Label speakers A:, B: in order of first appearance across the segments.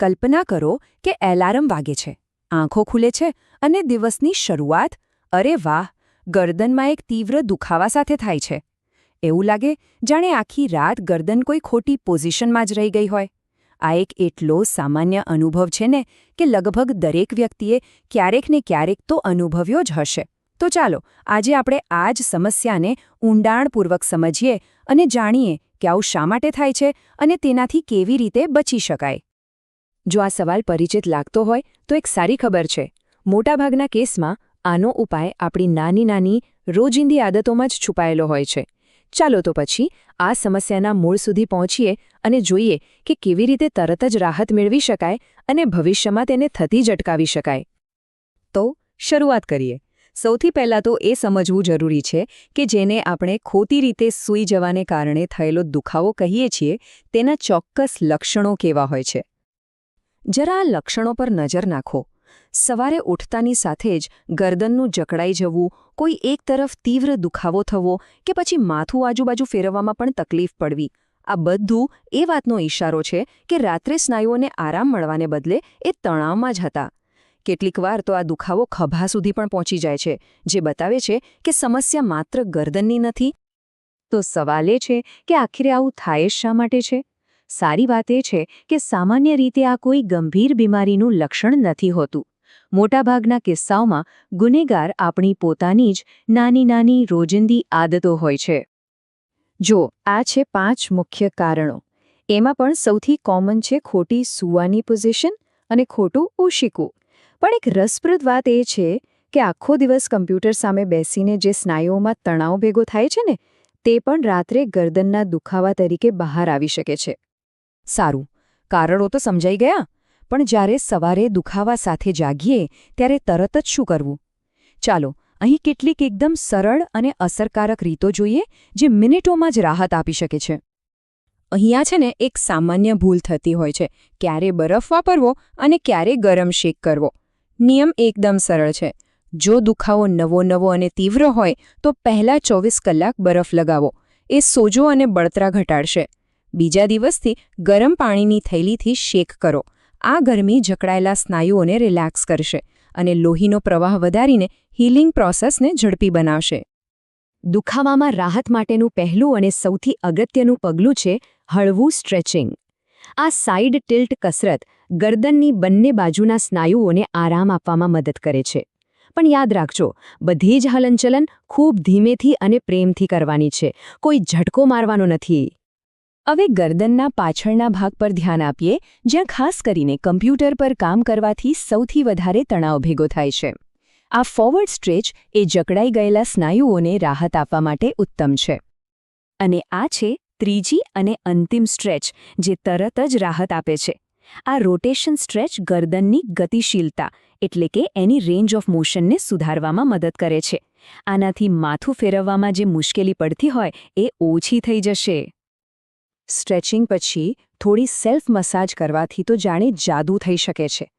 A: કલ્પના કરો કે એલાર્મ વાગે છે. આંખો ખુલે છે અને દિવસની શરૂઆત, અરે વાહ, ગરદનમાં એક તીવ્ર દુખાવા સાથે થાય છે. એવું લાગે જાણે આખી રાત ગરદન કોઈ ખોટી પોઝિશનમાં જ રહી ગઈ હોય. આ એક એટલો સામાન્ય અનુભવ છે ને કે લગભગ દરેક વ્યક્તિએ ક્યારેક ને ક્યારેક તો અનુભવ્યો જ હશે. તો ચાલો, આજે આપણે આ જ સમસ્યાને ઊંડાણપૂર્વક સમજીએ અને જાણીએ કે આવું શા માટે થાય છે અને તેનાથી કેવી રીતે બચી શકાય. જો આ સવાલ પરિચિત લાગતો હોય, તો એક સારી ખબર છે. મોટાભાગના કેસમાં, આનો ઉપાય આપણી નાની નાની, રોજિંદી આદતોમાં જ છુપાયેલો હોય છે. ચાલો તો પછી, આ સમસ્યાના મૂળ સુધી પહોંચીએ અને જોઈએ કે કેવી રીતે તરત જ રાહત મેળવી શકાય અને ભવિષ્યમાં તેને થતી જ અટકાવી શકાય. તો, શરૂઆત કરીએ. સૌથી પહેલાં તો એ સમજવું જરૂરી છે કે જેને આપણે ખોટી રીતે સૂઈ જવાને કારણે થયેલો દુખાવો કહીએ છીએ, તેના ચોક્કસ લક્ષણો કેવા હોય છે. જરા આ લક્ષણો પર નજર નાખો. સવારે ઉઠતાની સાથે જ ગરદનનું જકડાઈ જવું, કોઈ એક તરફ તીવ્ર દુખાવો થવો કે પછી માથું આજુબાજુ ફેરવવામાં પણ તકલીફ પડવી. આ બધું એ વાતનો ઇશારો છે કે રાત્રે સ્નાયુઓને આરામ મળવાને બદલે એ તણાવમાં જ હતા. કેટલીકવાર તો આ દુખાવો ખભા સુધી પણ પહોંચી જાય છે, જે બતાવે છે કે સમસ્યા માત્ર ગરદનની નથી. તો સવાલ એ છે કે આખરે આવું થાય શા માટે છે? સારી વાત એ છે કે સામાન્ય રીતે આ કોઈ ગંભીર બીમારીનું લક્ષણ નથી હોતું. મોટાભાગના કિસ્સાઓમાં ગુનેગાર આપણી પોતાની જ નાની નાની રોજિંદી આદતો હોય છે. જો, આ છે પાંચ મુખ્ય કારણો. એમાં પણ સૌથી કોમન છે ખોટી સૂવાની પોઝિશન અને ખોટું ઓશિકું. પણ એક રસપ્રદ વાત એ છે કે આખો દિવસ કમ્પ્યુટર સામે બેસીને જે સ્નાયુઓમાં તણાવ ભેગો થાય છે ને, તે પણ રાત્રે ગરદનના દુખાવા તરીકે બહાર આવી શકે છે. સારું, કારણો તો સમજાઈ ગયા, પણ જ્યારે સવારે દુખાવા સાથે જાગીએ, ત્યારે તરત જ શું કરવું? ચાલો, અહીં કેટલીક એકદમ સરળ અને અસરકારક રીતો જોઈએ, જે મિનિટોમાં જ રાહત આપી શકે છે. અહીંયા છે ને, એક સામાન્ય ભૂલ થતી હોય છે. ક્યારે બરફ વાપરવો અને ક્યારે ગરમ શેક કરવો. નિયમ એકદમ સરળ છે. જો દુખાવો નવો નવો અને તીવ્ર હોય, તો પહેલા ચોવીસ કલાક બરફ લગાવો. એ સોજો અને બળતરા ઘટાડશે. બીજા દિવસથી ગરમ પાણીની થૈલીથી શેક કરો. આ ગરમી જકડાયેલા સ્નાયુઓને રિલેક્સ કરશે અને લોહીનો પ્રવાહ વધારીને હીલિંગ પ્રોસેસને ઝડપી બનાવશે. દુખાવામાં રાહત માટેનું પહેલું અને સૌથી અગત્યનું પગલું છે હળવું સ્ટ્રેચિંગ. આ સાઇડ ટિલ્ટ કસરત ગરદનની બંને બાજુના સ્નાયુઓને આરામ આપવામાં મદદ કરે છે. પણ યાદ રાખજો, બધી જ હલનચલન ખૂબ ધીમેથી અને પ્રેમથી કરવાની છે. કોઈ ઝટકો મારવાનો નથી. હવે ગરદનના પાછળના ભાગ પર ધ્યાન આપીએ, જ્યાં ખાસ કરીને કમ્પ્યુટર પર કામ કરવાથી સૌથી વધારે તણાવ ભેગો થાય છે. આ ફોરવર્ડ સ્ટ્રેચ એ જકડાઈ ગયેલા સ્નાયુઓને રાહત આપવા માટે ઉત્તમ છે. અને આ છે ત્રીજી અને અંતિમ સ્ટ્રેચ જે તરત જ રાહત આપે છે. આ રોટેશન સ્ટ્રેચ ગરદનની ગતિશીલતા, એટલે કે એની રેન્જ ઓફ મોશનને સુધારવામાં મદદ કરે છે. આનાથી માથું ફેરવવામાં જે મુશ્કેલી પડતી હોય, એ ઓછી થઈ જશે. સ્ટ્રેચિંગ પછી થોડી સેલ્ફ મસાજ કરવાથી તો જાણે જાદુ થઈ શકે છે.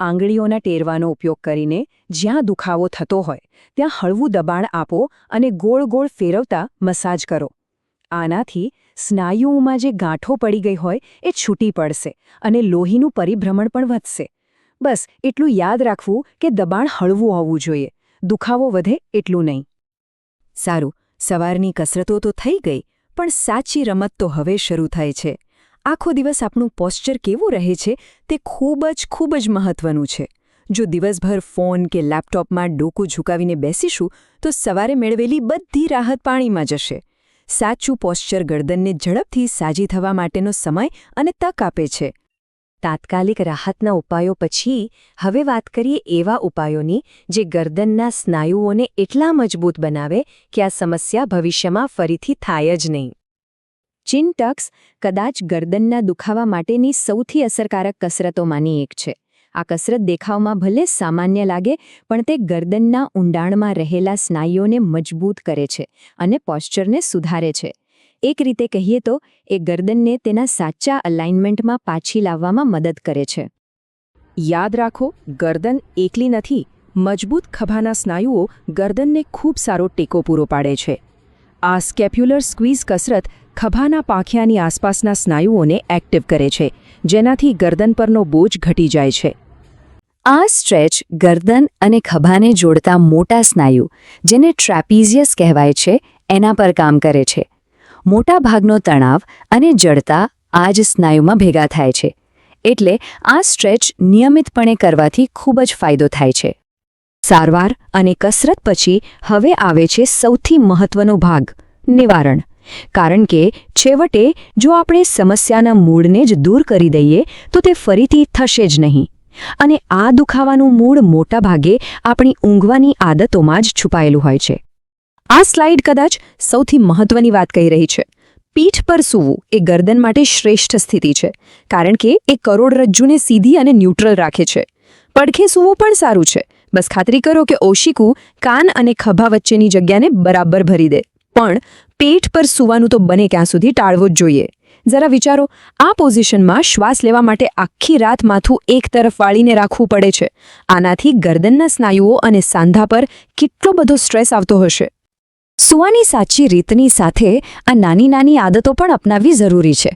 A: આંગળીઓના ટેરવાનો ઉપયોગ કરીને જ્યાં દુખાવો થતો હોય, ત્યાં હળવું દબાણ આપો અને ગોળ ગોળ ફેરવતા મસાજ કરો. આનાથી સ્નાયુઓમાં જે ગાંઠો પડી ગઈ હોય, એ છૂટી પડશે અને લોહીનું પરિભ્રમણ પણ વધશે. બસ, એટલું યાદ રાખવું કે દબાણ હળવું હોવું જોઈએ. દુખાવો વધે એટલું નહીં. સારું, સવારની કસરતો તો થઈ ગઈ પણ સાચી રમત તો હવે શરૂ થાય છે. આખો દિવસ આપણું પોસ્ચર કેવું રહે છે તે ખૂબ જ ખૂબ જ મહત્વનું છે. જો દિવસભર ફોન કે લેપટોપમાં ડોકું ઝુકાવીને બેસીશું, તો સવારે મેળવેલી બધી રાહત પાણીમાં જશે. સાચું પોસ્ચર ગરદનને ઝડપથી સાજી થવા માટેનો સમય અને તક આપે છે. તાત્કાલિક રાહતના ઉપાયો પછી હવે વાત કરીએ એવા ઉપાયોની જે ગરદનના સ્નાયુઓને એટલા મજબૂત બનાવે કે આ સમસ્યા ભવિષ્યમાં ફરીથી થાય જ નહીં. ચિનટક્સ કદાચ ગરદનના દુખાવા માટેની સૌથી અસરકારક કસરતોમાંની એક છે. આ કસરત દેખાવમાં ભલે સામાન્ય લાગે, પણ તે ગરદનના ઊંડાણમાં રહેલા સ્નાયુઓને મજબૂત કરે છે અને પોસ્ચરને સુધારે છે. એક રીતે કહીએ તો, એ ગરદનને તેના સાચા અલાઇનમેન્ટમાં પાછી લાવવામાં મદદ કરે છે. યાદ રાખો, ગરદન એકલી નથી, મજબૂત ખભાના સ્નાયુઓ ગરદનને ખૂબ સારો ટેકો પૂરો પાડે છે. આ સ્કેપ્યુલર સ્ક્વીઝ કસરત ખભાના પાંખિયાની આસપાસના સ્નાયુઓને એક્ટિવ કરે છે, જેનાથી ગરદન પરનો બોજ ઘટી જાય છે. આ સ્ટ્રેચ ગરદન અને ખભાને જોડતા મોટા સ્નાયુ, જેને ટ્રેપીઝિયસ કહેવાય છે, એના પર કામ કરે છે. મોટા ભાગનો તણાવ અને જડતા આ જ સ્નાયુમાં ભેગા થાય છે. એટલે આ સ્ટ્રેચ નિયમિતપણે કરવાથી ખૂબ જ ફાયદો થાય છે. સારવાર અને કસરત પછી હવે આવે છે સૌથી મહત્વનો ભાગ નિવારણ. કારણ કે છેવટે જો આપણે સમસ્યાના મૂળને જ દૂર કરી દઈએ, તો તે ફરીથી થશે જ નહીં. અને આ દુખાવાનું મૂળ મોટાભાગે આપણી ઊંઘવાની આદતોમાં જ છુપાયેલું હોય છે. આ સ્લાઇડ કદાચ સૌથી મહત્વની વાત કહી રહી છે. પીઠ પર સૂવું એ ગરદન માટે શ્રેષ્ઠ સ્થિતિ છે, કારણ કે એ કરોડરજ્જુને સીધી અને ન્યુટ્રલ રાખે છે. પડખે સૂવું પણ સારું છે. બસ ખાતરી કરો કે ઓશિકુ કાન અને ખભા વચ્ચેની જગ્યાને બરાબર ભરી દે. પણ પેટ પર સૂવાનું તો બને ક્યાં સુધી ટાળવું જ જોઈએ. જરા વિચારો, આ પોઝિશનમાં શ્વાસ લેવા માટે આખી રાત માથું એક તરફ વાળીને રાખવું પડે છે. આનાથી ગરદનના સ્નાયુઓ અને સાંધા પર કેટલો બધો સ્ટ્રેસ આવતો હશે. સૂવાની સાચી રીતની સાથે આ નાની નાની આદતો પણ અપનાવવી જરૂરી છે.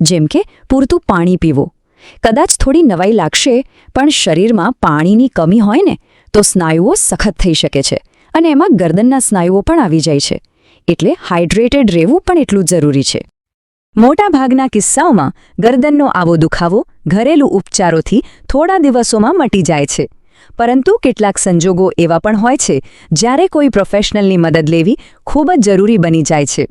A: જેમ કે પૂરતું પાણી પીવું. કદાચ થોડી નવાઈ લાગશે, પણ શરીરમાં પાણીની કમી હોય ને, તો સ્નાયુઓ સખત થઈ શકે છે અને એમાં ગરદનના સ્નાયુઓ પણ આવી જાય છે. એટલે હાઇડ્રેટેડ રહેવું પણ એટલું જરૂરી છે. મોટાભાગના કિસ્સાઓમાં ગરદનનો આવો દુખાવો ઘરેલું ઉપચારોથી થોડા દિવસોમાં મટી જાય છે. પરંતુ કેટલાક સંજોગો એવા પણ હોય છે, જ્યારે કોઈ પ્રોફેશનલની મદદ લેવી ખૂબ જ જરૂરી બની જાય છે.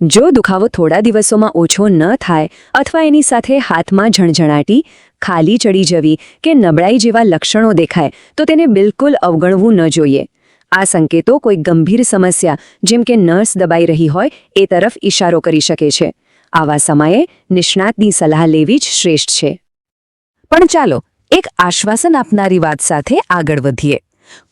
A: જો દુખાવો થોડા દિવસોમાં ઓછો ન થાય અથવા એની સાથે હાથમાં ઝણઝણાટી, ખાલી ચડી જવી કે નબળાઈ જેવા લક્ષણો દેખાય, તો તેને બિલકુલ અવગણવું ન જોઈએ. આ સંકેતો કોઈ ગંભીર સમસ્યા, જેમ કે નર્સ દબાઈ રહી હોય, એ તરફ ઇશારો કરી શકે છે. આવા સમયે નિષ્ણાતની સલાહ લેવી જ શ્રેષ્ઠ છે. પણ ચાલો એક આશ્વાસન આપનારી વાત સાથે આગળ વધીએ.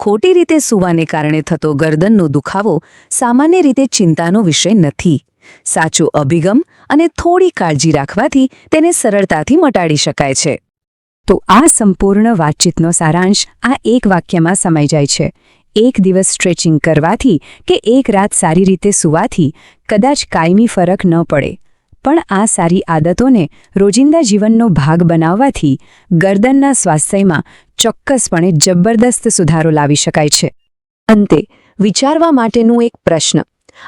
A: ખોટી રીતે સૂવાને કારણે થતો ગરદનનો દુખાવો સામાન્ય રીતે ચિંતાનો વિષય નથી. સાચો અભિગમ અને થોડી કાળજી રાખવાથી તેને સરળતાથી મટાડી શકાય છે. તો આ સંપૂર્ણ વાતચીતનો સારાંશ આ એક વાક્યમાં સમાઈ જાય છે. એક દિવસ સ્ટ્રેચિંગ કરવાથી કે એક રાત સારી રીતે સૂવાથી કદાચ કાયમી ફરક ન પડે. પણ આ સારી આદતોને રોજિંદા જીવનનો ભાગ બનાવવાથી ગરદનના સ્વાસ્થ્યમાં ચોક્કસપણે જબરદસ્ત સુધારો લાવી શકાય છે. અંતે, વિચારવા માટેનું એક પ્રશ્ન.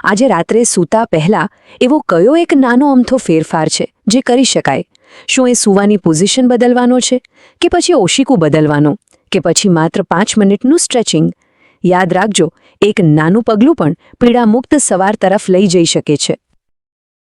A: આજે રાત્રે સૂતા પહેલા એવો કયો એક નાનો અમથો ફેરફાર છે જે કરી શકાય? શું એ સૂવાની પોઝિશન બદલવાનો છે કે પછી ઓશિકું બદલવાનો? કે પછી માત્ર પાંચ મિનિટનું સ્ટ્રેચિંગ? યાદ રાખજો, એક નાનું પગલું પણ પીડામુક્ત સવાર તરફ લઈ જઈ શકે છે.